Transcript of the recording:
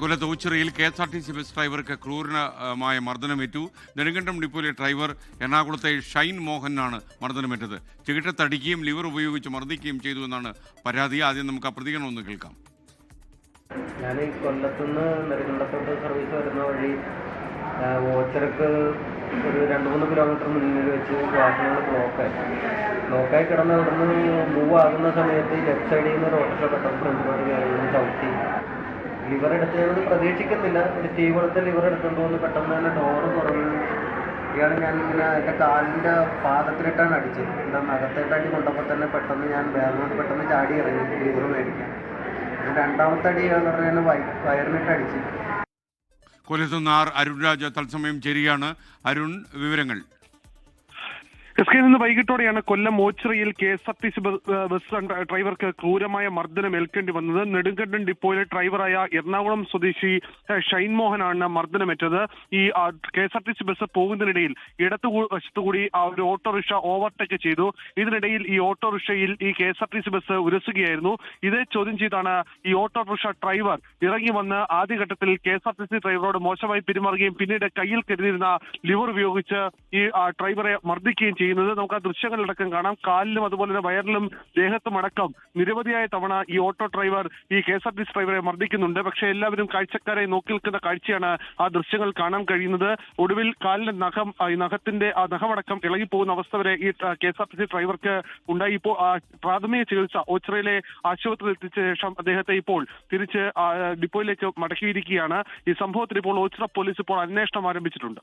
കൊല്ലത്ത് ഊച്ചിറയിൽ K S R T C bus ഡ്രൈവർക്ക് ക്രൂരമായ മർദ്ദനമേറ്റു. നെടുങ്കണ്ടം ഡിപ്പോയിലെ ഡ്രൈവർ എറണാകുളത്തെ ഷൈൻ മോഹനാണ് മർദ്ദനമേറ്റത്. ചികിട്ടത്തടിക്കുകയും ലിവർ ഉപയോഗിച്ച് മർദ്ദിക്കുകയും ചെയ്തു എന്നാണ് പരാതി. ആദ്യം നമുക്ക് ആ പ്രതികരണം ഒന്ന് കേൾക്കാം. ഞാൻ ഈ കൊല്ലത്തുനിന്ന് നെടുങ്കണ്ടത്തോട്ട് സർവീസ് വരുന്ന വഴി ഓച്ചിറക്ക് ഒരു രണ്ട് മൂന്ന് കിലോമീറ്റർ മുന്നിൽ വെച്ച് വാഹനങ്ങൾ ബ്ലോക്കായി ബ്ലോക്കായി കിടന്ന് അവിടുന്ന് മൂവ് ആകുന്ന സമയത്ത് ലെഫ്റ്റ് സൈഡിൽ നിന്ന് ഒരു ഓട്ടോ പെട്ടെന്ന് ഫ്രണ്ട് ഒന്ന് ചവിട്ടി ലിവർ എടുത്തതെന്ന് പ്രതീക്ഷിക്കുന്നില്ല. ഒരു കൊടുത്ത് ലിവർ എടുത്തുണ്ടോ എന്ന് പെട്ടെന്ന് തന്നെ ഡോറ് തുറന്നു ഇയാൾ ഞാൻ ഇങ്ങനെ എന്റെ കാലിന്റെ പാദത്തിലിട്ടാണ് അടിച്ചത്. എന്റെ അകത്തേട്ടടി കൊണ്ടപ്പോൾ തന്നെ പെട്ടെന്ന് ഞാൻ ബാഗോട്ട് പെട്ടെന്ന് ചാടി ഇറങ്ങി ലിവർ മേടിക്കാൻ. രണ്ടാമത്തെ അടി ഇയാൾ പറഞ്ഞാൽ വയ വയറിനിട്ട് അടിച്ചു. കൊല്ലത്ത് നിന്ന് ആർ അരുൺരാജ് തത്സമയം ചേരുകയാണ്. അരുൺ വിവരങ്ങൾ. എസ് കെ നിന്ന് വൈകിട്ടോടെയാണ് Kollam മോച്ചറിയിൽ K S R T C bus ഡ്രൈവർക്ക് ക്രൂരമായ മർദ്ദനം ഏൽക്കേണ്ടി വന്നത്. നെടുങ്കണ്ടൻ ഡിപ്പോയിലെ ഡ്രൈവറായ എറണാകുളം സ്വദേശി ഷൈൻ മോഹനാണ് മർദ്ദനമേറ്റത്. ഈ K S R T C bus പോകുന്നതിനിടയിൽ ഇടത്തു വശത്തുകൂടി ആ ഒരു ഓട്ടോറിക്ഷ ഓവർടേക്ക് ചെയ്തു. ഇതിനിടയിൽ ഈ ഓട്ടോറിക്ഷയിൽ ഈ K S R T C bus ഉരസുകയായിരുന്നു. ഇതേ ചോദ്യം ചെയ്താണ് ഈ ഓട്ടോറിക്ഷ ഡ്രൈവർ. ഇറങ്ങി വന്ന് ആദ്യഘട്ടത്തിൽ K S R T C ഡ്രൈവറോട് മോശമായി പെരുമാറുകയും പിന്നീട് കയ്യിൽ കരുതിയിരുന്ന ലിവർ ഉപയോഗിച്ച് ഈ ഡ്രൈവറെ മർദ്ദിക്കുകയും ചെയ്യുന്നത്. നമുക്ക് ആ ദൃശ്യങ്ങളിലടക്കം കാണാം. കാലിലും അതുപോലെ തന്നെ വയറിലും ദേഹത്തും അടക്കം നിരവധിയായ തവണ ഈ ഓട്ടോ ഡ്രൈവർ ഈ K S R T C ഡ്രൈവറെ മർദ്ദിക്കുന്നുണ്ട്. പക്ഷേ എല്ലാവരും കാഴ്ചക്കാരെ നോക്കി നിൽക്കുന്ന കാഴ്ചയാണ് ആ ദൃശ്യങ്ങൾ കാണാൻ കഴിയുന്നത്. ഒടുവിൽ കാലിന്റെ നഖം ഈ നഖത്തിന്റെ ആ നഖമടക്കം ഇളകിപ്പോകുന്ന അവസ്ഥ വരെ ഈ K S R T C ഡ്രൈവർക്ക് ഉണ്ടായി. ഇപ്പോൾ പ്രാഥമിക ചികിത്സ ഓച്ചിറയിലെ ആശുപത്രിയിൽ എത്തിച്ച ശേഷം അദ്ദേഹത്തെ ഇപ്പോൾ തിരിച്ച് ഡിപ്പോയിലേക്ക് മടക്കിയിരിക്കുകയാണ്. ഈ സംഭവത്തിൽ ഇപ്പോൾ ഓച്ചിറ പോലീസ് ഇപ്പോൾ അന്വേഷണം ആരംഭിച്ചിട്ടുണ്ട്.